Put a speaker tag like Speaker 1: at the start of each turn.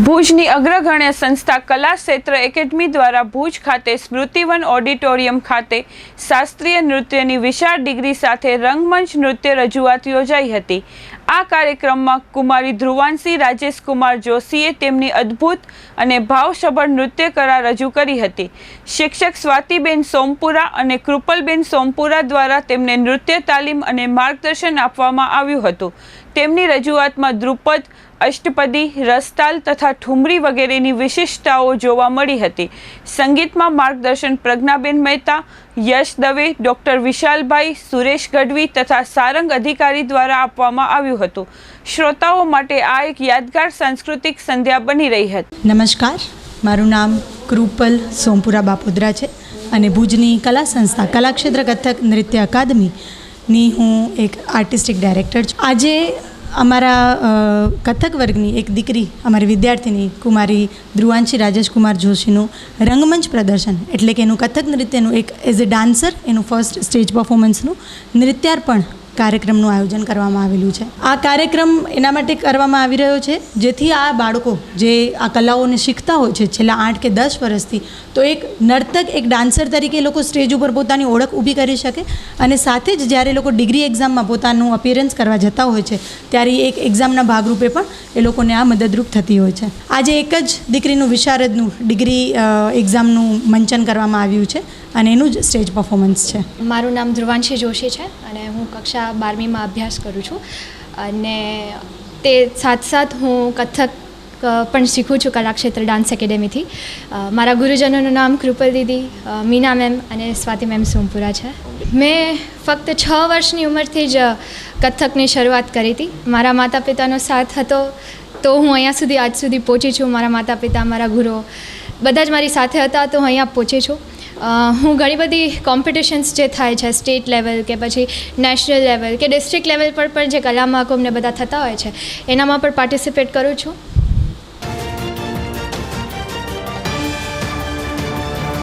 Speaker 1: ભુજની અગ્રગણ્ય સંસ્થા કલા ક્ષેત્ર એકેડમી દ્વારા ભુજ ખાતે સ્મૃતિવન ઓડિટોરિયમ ખાતે શાસ્ત્રીય નૃત્યની વિશાળ ડિગ્રી સાથે રંગમંચ નૃત્ય રજૂઆત યોજાઈ હતી. આ કાર્યક્રમમાં કુમારી ધ્રુવાંશી રાજેશ કુમાર જોશીએ તેમની અદ્ભુત અને ભાવસભર નૃત્ય કળા રજૂ કરી હતી. શિક્ષક સ્વાતિબેન સોમપુરા અને કૃપલબેન સોમપુરા દ્વારા તેમને નૃત્ય તાલીમ અને માર્ગદર્શન આપવામાં આવ્યું હતું. તેમની રજૂઆતમાં દ્રુપદ, અષ્ટપદી, રસતાલ તથા ઠુમરી વગેરેની વિશિષ્ટતાઓ જોવા મળી હતી. સંગીતમાં માર્ગદર્શન પ્રજ્ઞાબેન મહેતા, યશ દવે, ડૉક્ટર વિશાલભાઈ, સુરેશ ગઢવી તથા સારંગ અધિકારી દ્વારા આપવામાં આવ્યું હતું. શ્રોતાઓ માટે આ એક યાદગાર સાંસ્કૃતિક સંધ્યા બની રહી હતી.
Speaker 2: નમસ્કાર. મારું નામ કૃપલ સોમપુરા બાપોદરા છે અને ભુજની કલા સંસ્થા, કલાક્ષેત્ર કથક નૃત્ય અકાદમીની હું એક આર્ટિસ્ટિક ડાયરેક્ટર છું. આજે અમારા કથક વર્ગની એક દીકરી અમારી વિદ્યાર્થીની કુમારી ધ્રુવાંશી રાજેશકુમાર જોશીનું રંગમંચ પ્રદર્શન, એટલે કે એનું કથક નૃત્યનું એક એઝ અ ડાન્સર એનું ફર્સ્ટ સ્ટેજ પરફોર્મન્સનું નૃત્યાર્પણ કાર્યક્રમનું આયોજન કરવામાં આવેલું છે. આ કાર્યક્રમ એના માટે કરવામાં આવી રહ્યો છે, જેથી આ બાળકો જે આ કલાઓને શીખતા હોય છે, છેલ્લા આઠ કે દસ વર્ષથી, તો એક નર્તક, એક ડાન્સર તરીકે એ લોકો સ્ટેજ ઉપર પોતાની ઓળખ ઊભી કરી શકે અને સાથે જ જ્યારે એ લોકો ડિગ્રી એક્ઝામમાં પોતાનું અપિયરન્સ કરવા જતા હોય છે, ત્યારે એક એક્ઝામના ભાગરૂપે પણ એ લોકોને આ મદદરૂપ થતી હોય છે. આજે એક જ દીકરીનું વિશારદનું ડિગ્રી એક્ઝામનું મંચન કરવામાં આવ્યું છે અને એનું જ સ્ટેજ પરફોર્મન્સ છે.
Speaker 3: મારું નામ ધ્રુવાંશી જોશી છે અને કક્ષા બારમીમાં અભ્યાસ કરું છું. અને તે સાથ સાથ હું કથક પણ શીખું છું કલાક્ષેત્ર ડાન્સ એકેડેમીથી. મારા ગુરુજનોનું નામ કૃપલ દીદી મીના મેમ અને સ્વાતિ મેમ સોમપુરા છે. મેં ફક્ત છ વર્ષની ઉંમરથી જ કથકની શરૂઆત કરી હતી. મારા માતા પિતાનો સાથ હતો તો હું અહીંયા સુધી, આજ સુધી પહોંચી છું. મારા માતા પિતા મારા ગુરુ બધા જ મારી સાથે હતા તો હું અહીંયા પહોંચી છું. હું ઘણી બધી કોમ્પિટિશન્સ જે થાય છે સ્ટેટ લેવલ કે પછી નેશનલ લેવલ કે ડિસ્ટ્રિક્ટ લેવલ પર પણ જે કલા મહાકુંભને બધા થતા હોય છે, એનામાં પણ પાર્ટિસિપેટ કરું છું.